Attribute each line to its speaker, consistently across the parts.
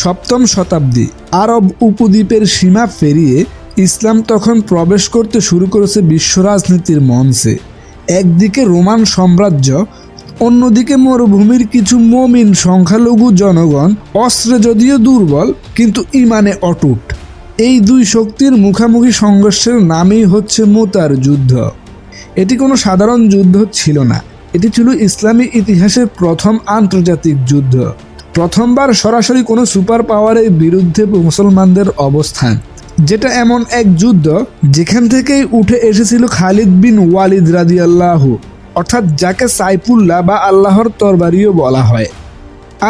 Speaker 1: সপ্তম শতাব্দী আরব উপদ্বীপের সীমা পেরিয়ে ইসলাম তখন প্রবেশ করতে শুরু করেছে বিশ্ব রাজনীতির মঞ্চে। একদিকে রোমান সাম্রাজ্য, অন্যদিকে মরুভূমির কিছু মমিন সংখ্যালঘু জনগণ, অস্ত্রে যদিও দুর্বল, কিন্তু ইমানে অটুট। এই দুই শক্তির মুখামুখি সংঘর্ষের নামই হচ্ছে মোতার যুদ্ধ। এটি কোনো সাধারণ যুদ্ধ ছিল না। এটি ছিল ইসলামী ইতিহাসের প্রথম আন্তর্জাতিক যুদ্ধ। প্রথমবার সরাসরি কোনো সুপার পাওয়ারের বিরুদ্ধে মুসলমানদের অবস্থান, যেটা এমন এক যুদ্ধ যেখান থেকেই উঠে এসেছিল খালিদ বিন ওয়ালিদ রাদিয়াল্লাহু, অর্থাৎ যাকে সাইফুল্লাহ বা আল্লাহর তরবারিও বলা হয়।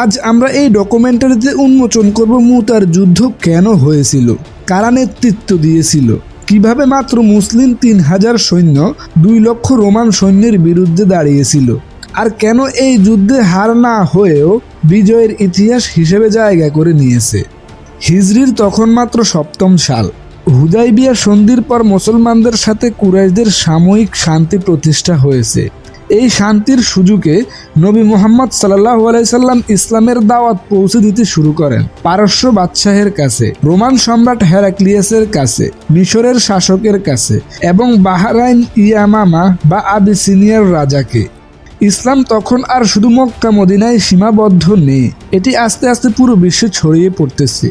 Speaker 1: আজ আমরা এই ডকুমেন্টারিতে উন্মোচন করব মুতার যুদ্ধ কেন হয়েছিল, কারা নেতৃত্ব দিয়েছিল, কীভাবে মাত্র মুসলিম তিন হাজার সৈন্য দুই লক্ষ রোমান সৈন্যের বিরুদ্ধে দাঁড়িয়েছিল আর কেন এই যুদ্ধে হার না হয়েও বিজয়ের ইতিহাস হিসেবে জায়গা করে নিয়েছে। হিজরির তখন মাত্র সপ্তম সাল। হুদাইবিয়া সন্ধির পর মুসলমানদের সাথে কুরাইশদের সাময়িক শান্তি প্রতিষ্ঠা হয়েছে। এই শান্তির সুযোগে নবী মোহাম্মদ সাল্লাহ আলাইসাল্লাম ইসলামের দাওয়াত পৌঁছে দিতে শুরু করেন পারস্য বাদশাহের কাছে, রোমান সম্রাট হেরাক্লিয়াসের কাছে, মিশরের শাসকের কাছে এবং বাহারাইন ইয়ামামা বা আবিসিনিয়ার রাজাকে। ইসলাম তখন আর শুধু মক্কা, মদিনায় সীমাবদ্ধ নেই। এটি আস্তে আস্তে পুরো বিশ্বে ছড়িয়ে পড়তেছে।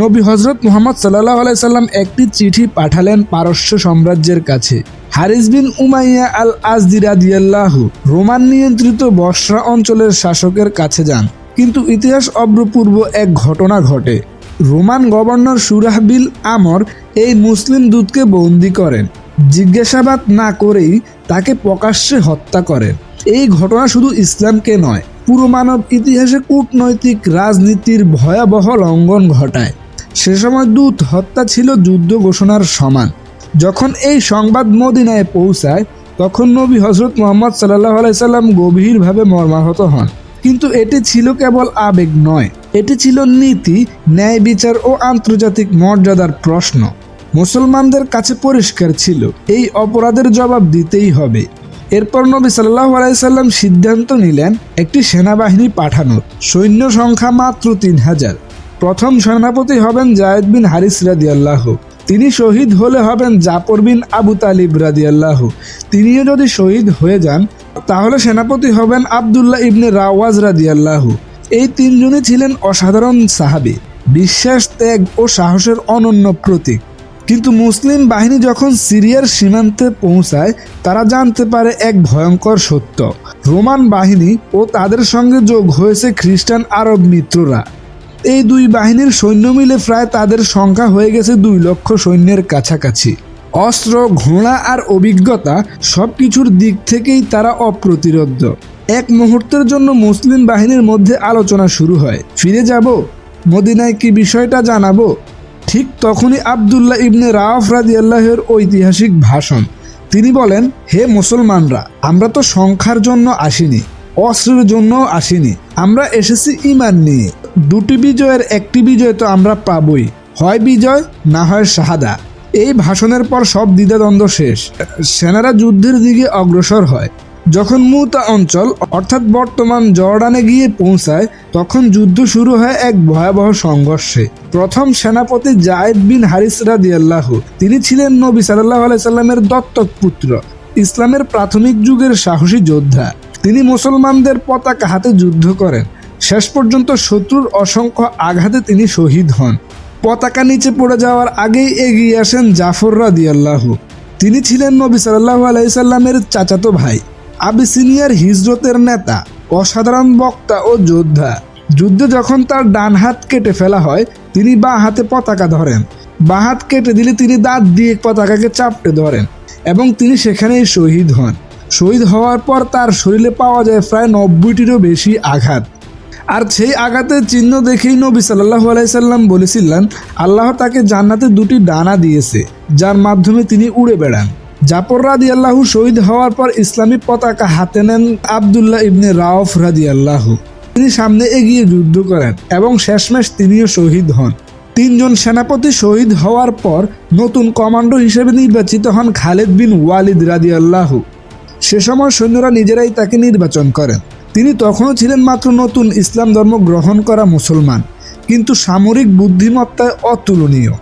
Speaker 1: নবী হজরত মোহাম্মদ সাল্লাহ আলাইসাল্লাম একটি চিঠি পাঠালেন পারস্য সাম্রাজ্যের কাছে। হারিস বিন উমাইয়া আল আজদিরাদিয়াল্লাহু রোমান নিয়ন্ত্রিত বসরা অঞ্চলের শাসকের কাছে যান। কিন্তু ইতিহাস অভ্রপূর্ব এক ঘটনা ঘটে। রোমান গভর্নর সুরাহ বিল আমর এই মুসলিম দূতকে বন্দি করেন। জিজ্ঞাসাবাদ না করেই তাকে প্রকাশ্যে হত্যা করেন। এই ঘটনা শুধু ইসলামকে নয়, পুরো মানব ইতিহাসে কূটনৈতিক রাজনীতির ভয়াবহ লঙ্ঘন ঘটায়। সে সময় দূত হত্যা ছিল যুদ্ধ ঘোষণার সমান। যখন এই সংবাদ মদিনায় পৌঁছায়, তখন নবী হজরত মোহাম্মদ সাল্লাহ আলাইসাল্লাম গভীরভাবে মর্মাহত হন। কিন্তু এটি ছিল কেবল আবেগ নয়, এটি ছিল নীতি, ন্যায় বিচার ও আন্তর্জাতিক মর্যাদার প্রশ্ন। মুসলমানদের কাছে পরিষ্কার ছিল, এই অপরাধের জবাব দিতেই হবে। এরপর নবী সাল্লাহ আলাইসাল্লাম সিদ্ধান্ত নিলেন, একটি সেনাবাহিনী পাঠানোর সৈন্য সংখ্যা মাত্র তিন হাজার। প্রথম সেনাপতি হবেন জায়েদ বিন হারিস রাদি আল্লাহ তিনি শহীদ হলে হবেন জাপর বিন আবু তালিব রাদি আল্লাহ তিনিও যদি শহীদ হয়ে যান, তাহলে সেনাপতি হবেন আবদুল্লাহ ইবনে রাওয়াজ রাদি আল্লাহ এই তিনজনই ছিলেন অসাধারণ সাহাবি। বিশ্বাস, ত্যাগ ও সাহসের অনন্য প্রতীক। কিন্তু মুসলিম বাহিনী যখন সিরিয়ার সীমান্তে পৌঁছায়, তারা জানতে পারে এক ভয়ঙ্কর সত্য। রোমান বাহিনী ও তাদের সঙ্গে যোগ হয়েছে খ্রিস্টান আরব মিত্ররা। এই দুই বাহিনীর সৈন্য মিলে প্রায় তাদের সংখ্যা হয়ে গেছে দুই লক্ষ সৈন্যের কাছাকাছি। অস্ত্র, ঘোড়া আর অভিজ্ঞতা সব কিছুর দিক থেকেই তারা অপ্রতিরোধ্য। এক মুহূর্তের জন্য মুসলিম বাহিনীর মধ্যে আলোচনা শুরু হয়। ফিরে যাব? মদিনায় কি বিষয়টা জানাব? ঠিক তখনই আবদুল্লাহ ইবনে রাওয়াফ রাজি আল্লাহের ঐতিহাসিক ভাষণ। তিনি বলেন, হে মুসলমানরা, আমরা তো সংখ্যার জন্য আসিনি, অস্ত্রের জন্য আসিনি, আমরা এসেছি ইমান নিয়ে। দুটি বিজয়ের একটি বিজয় তো আমরা পাবই, হয় বিজয়, না হয় শাহাদা। এই ভাষণের পর সব দ্বিধাদ্বন্দ্ব শেষ। সেনারা যুদ্ধের দিকে অগ্রসর হয়। যখন মুতা অঞ্চল, অর্থাৎ বর্তমান জর্ডানে গিয়ে পৌঁছায়, তখন যুদ্ধ শুরু হয় এক ভয়াবহ সংঘর্ষে। প্রথম সেনাপতি জায়েদ বিন হারিস রাদিয়াল্লাহ, তিনি ছিলেন নবী সাল্লাহ আলাইসাল্লামের দত্তক পুত্র, ইসলামের প্রাথমিক যুগের সাহসী যোদ্ধা। তিনি মুসলমানদের পতাকা হাতে যুদ্ধ করেন। শেষ পর্যন্ত শত্রুর অসংখ্য আঘাতে তিনি শহীদ হন। পতাকা নিচে পড়ে যাওয়ার আগেই এগিয়ে আসেন জাফর রাদিয়াল্লাহু। তিনি ছিলেন নবী সাল্লাহ আলাইসাল্লামের চাচাতো ভাই। আবিসিনিয়ার হিজরতের নেতা, অসাধারণ বক্তা ও যোদ্ধা। যুদ্ধে যখন তার ডান হাত কেটে ফেলা হয়, তিনি বাঁ হাতে পতাকা ধরেন। বাঁ হাত কেটে দিলে তিনি দাঁত দিয়ে পতাকাকে চাপটে ধরেন এবং তিনি সেখানেই শহীদ হন। শহীদ হওয়ার পর তার শরীরে পাওয়া যায় প্রায় নব্বইটিরও বেশি আঘাত। আর সেই আঘাতের চিহ্ন দেখেই নবী সাল্লাহ আলাইসাল্লাম বলেছিলেন, আল্লাহ তাকে জান্নাতে দুটি ডানা দিয়েছে, যার মাধ্যমে তিনি উড়ে বেড়ান। জাপর রাদি আল্লাহু শহীদ হওয়ার পর ইসলামী পতাকা হাতে নেন আবদুল্লাহ ইবনে রাওফ রাদি আল্লাহ তিনি সামনে এগিয়ে যুদ্ধ করেন এবং শেষমেশ তিনিও শহীদ হন। তিনজন সেনাপতি শহীদ হওয়ার পর নতুন কমান্ডো হিসেবে নির্বাচিত হন খালেদ বিন ওয়ালিদ রাদি আল্লাহ সে সময় সৈন্যরা নিজেরাই তাকে নির্বাচন করেন। তিনি তখনও ছিলেন মাত্র নতুন ইসলাম ধর্ম গ্রহণ করা মুসলমান, কিন্তু সামরিক বুদ্ধিমত্তায় অতুলনীয়।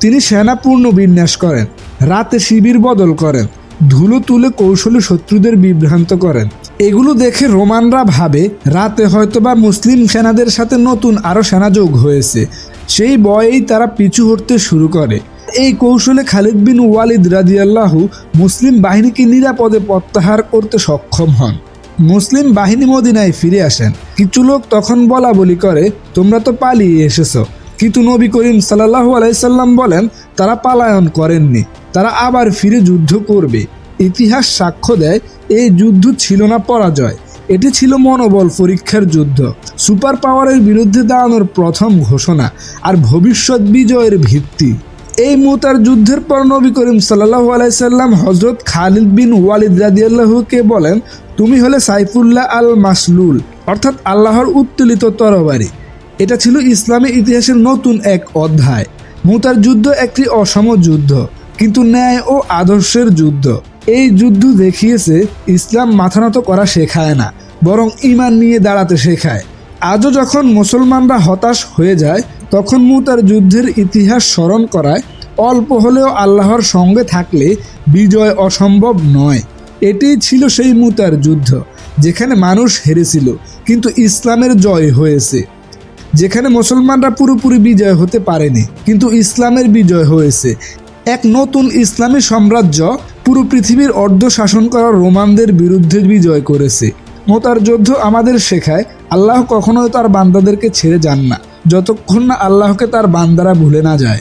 Speaker 1: তিনি সেনা বিন্যাস করেন, রাতে শিবির বদল করেন, ধুলো তুলে কৌশলী শত্রুদের বিভ্রান্ত করেন। এগুলো দেখে রোমানরা ভাবে রাতে হয়তোবা মুসলিম সেনাদের সাথে নতুন আরও সেনা যোগ হয়েছে। সেই বয়েই তারা পিছু হটতে শুরু করে। এই কৌশলে খালিদ বিন ওয়ালিদ রাজিয়াল্লাহু মুসলিম বাহিনীকে নিরাপদে প্রত্যাহার করতে সক্ষম হন। মুসলিম বাহিনী মদিনায় ফিরে আসেন। কিছু লোক তখন বলা বলি করে, তোমরা তো পালিয়ে এসেছ। কিন্তু নবী করিম সাল্লাহু আলাইসাল্লাম বলেন, তারা পালায়ন করেননি, তারা আবার ফিরে যুদ্ধ করবে। ইতিহাস সাক্ষ্য দেয়, এই যুদ্ধ ছিল না পরাজয়, এটি ছিল মনোবল পরীক্ষার যুদ্ধ। সুপার পাওয়ারের বিরুদ্ধে দাঁড়ানোর প্রথম ঘোষণা আর ভবিষ্যৎ বিজয়ের ভিত্তি। এই মুতার যুদ্ধের পর নবী করিম সাল্লাহু আলাইসাল্লাম হজরত খালিদ বিন ওয়ালিদ রাদিয়াল্লাহুকে বলেন, তুমি হলে সাইফুল্লাহ আল মাসলুল অর্থাৎ আল্লাহর উত্তোলিত তরবারি। এটা ছিল ইসলামী ইতিহাসের নতুন এক অধ্যায়। মুতার যুদ্ধ একটি অসম যুদ্ধ, কিন্তু ন্যায় ও আদর্শের যুদ্ধ। এই যুদ্ধ দেখিয়েছে ইসলাম মাথানত করা শেখায় না, বরং ইমান নিয়ে দাঁড়াতে শেখায়। আজও যখন মুসলমানরা হতাশ হয়ে যায়, তখন মুতার যুদ্ধের ইতিহাস স্মরণ করায়, অল্প হলেও আল্লাহর সঙ্গে থাকলে বিজয় অসম্ভব নয়। এটিই ছিল সেই মুতার যুদ্ধ, যেখানে মানুষ হেরেছিল, কিন্তু ইসলামের জয় হয়েছে। যেখানে মুসলমানরা পুরোপুরি বিজয় হতে পারেনি, কিন্তু ইসলামের বিজয় হয়েছে। এক নতুন ইসলামী সাম্রাজ্য পুরো পৃথিবীর অর্ধ শাসন করা রোমানদের বিরুদ্ধে বিজয় করেছে। মোতার যুদ্ধ আমাদের শেখায়, আল্লাহ কখনোই তার বান্দাদেরকে ছেড়ে যান না, যতক্ষণ না আল্লাহকে তার বান্দারা ভুলে না যায়।